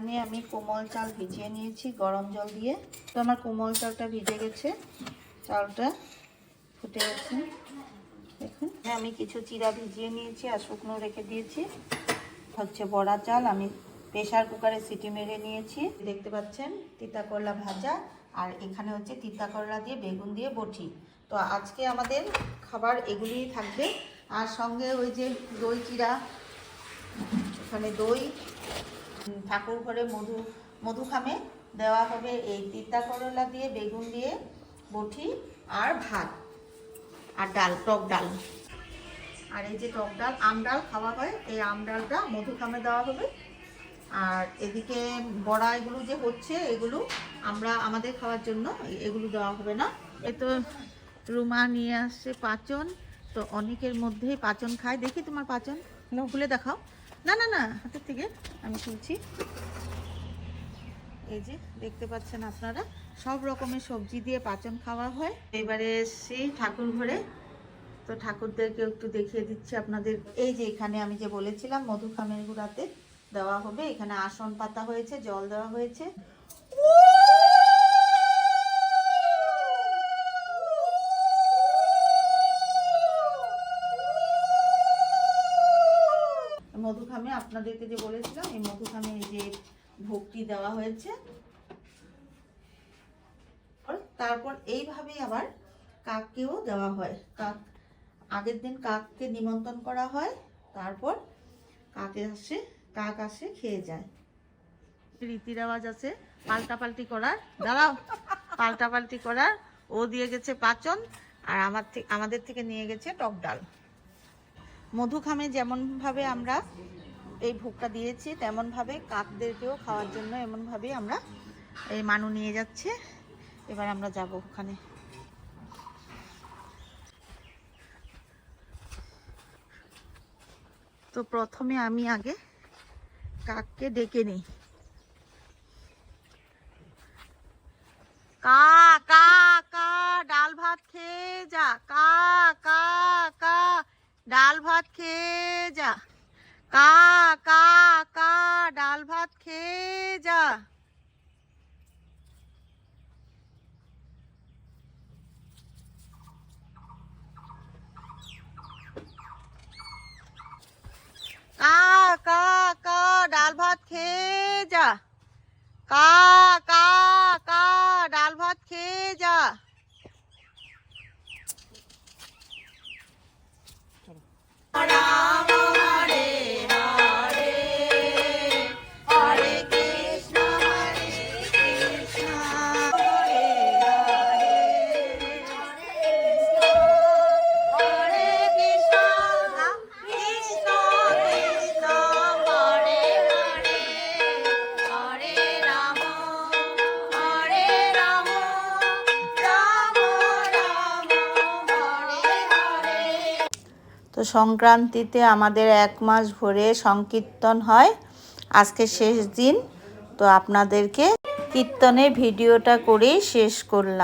এখানে আমি কোমল চাল ভিজিয়ে নিয়েছি গরম জল দিয়ে। তো আমার কোমল চালটা ভিজে গেছে চালটা ফুটে গেছে। দেখুন। হ্যাঁ, আমি কিছু চিরা ভিজিয়ে নিয়েছি আর শুকনো রেখে দিয়েছি। হচ্ছে বড়া চাল আমি প্রেশার কুকারে সিটি মেরে নিয়েছি। দেখতে পাচ্ছেন তিতা করলা ভাজা আর এখানে হচ্ছে তিতা করলা দিয়ে বেগুন দিয়ে বটি। তো আজকে আমাদের খাবার এগুলিই থাকবে। আর সঙ্গে ওই যে দই চিরা এখানে দই ঠাকুর ঘরে মধু মধু খামে। দেওয়া হবে এই তিতা করলা দিয়ে বেগুন দিয়ে বটি আর ভাত আর ডাল টক ডাল। আর এই যে টক ডাল আম ডাল খাওয়া হয় এই আম ডালটা মধু খামে দেওয়া হবে। আর এদিকে বড়া এগুলো যে হচ্ছে এগুলো আমরা আমাদের খাওয়ার জন্য এগুলো দেওয়া হবে না। এ তো রুমা নিয়ে আসছে পাচন। তো অনেকের মধ্যেই পাচন খায়। দেখি তোমার পাচন। খুলে দেখাও। না না না, হাতের থেকে আমি তুলছি। এই যে, দেখতে পাচ্ছেন আপনারা, সব রকমের সবজি দিয়ে পাচন খাওয়া হয়। এবারে এসছি ঠাকুর ঘরে। তো ঠাকুরদেরকে একটু দেখিয়ে দিচ্ছি আপনাদের। এই যে, এখানে আমি যে বলেছিলাম মধু খামের গুঁড়াতে দেওয়া হবে। এখানে আসন পাতা হয়েছে, জল দেওয়া হয়েছে। মধুখামে, আপনাদেরকে যে বলেছিলাম, এই মধুখামে এই যে ভোগটি দেওয়া হয়েছে। তারপর এইভাবেই আবার কাককেও দেওয়া হয়। কাক, আগের দিন কাককে নিমন্ত্রণ করা হয়, তারপর কাকে আসে, কাক আসে, খেয়ে যায়। রীতি রেওয়াজ আছে, পাল্টাপাল্টি করার। দাঁড়াও, পাল্টাপাল্টি করার। ও দিয়ে গেছে পাচন, আর আমার আমাদের থেকে নিয়ে গেছে টক ডাল। মধুখামে যেমনভাবে আমরা এই ভোগটা দিয়েছি, তেমনভাবে কাকদেরকেও খাওয়ার জন্য এমনভাবেই আমরা এই মানু নিয়ে যাচ্ছে। এবার আমরা যাব ওখানে। তো প্রথমে আমি আগে কাককে ডেকে নিই। কা কা কা, ডাল ভাত খেয়ে যা। কা ডাল ভাত খেয়ে যা কা কা কা ডাল ভাত খেয়ে যা কা কা কা ডাল ভাত খেয়ে যা কা কা তো সংক্রান্তিতে আমাদের এক মাস ভরে সংকীর্তন হয়। আজকে শেষ দিন, তো আপনাদেরকে কীর্তনের ভিডিওটা করেই শেষ করলাম।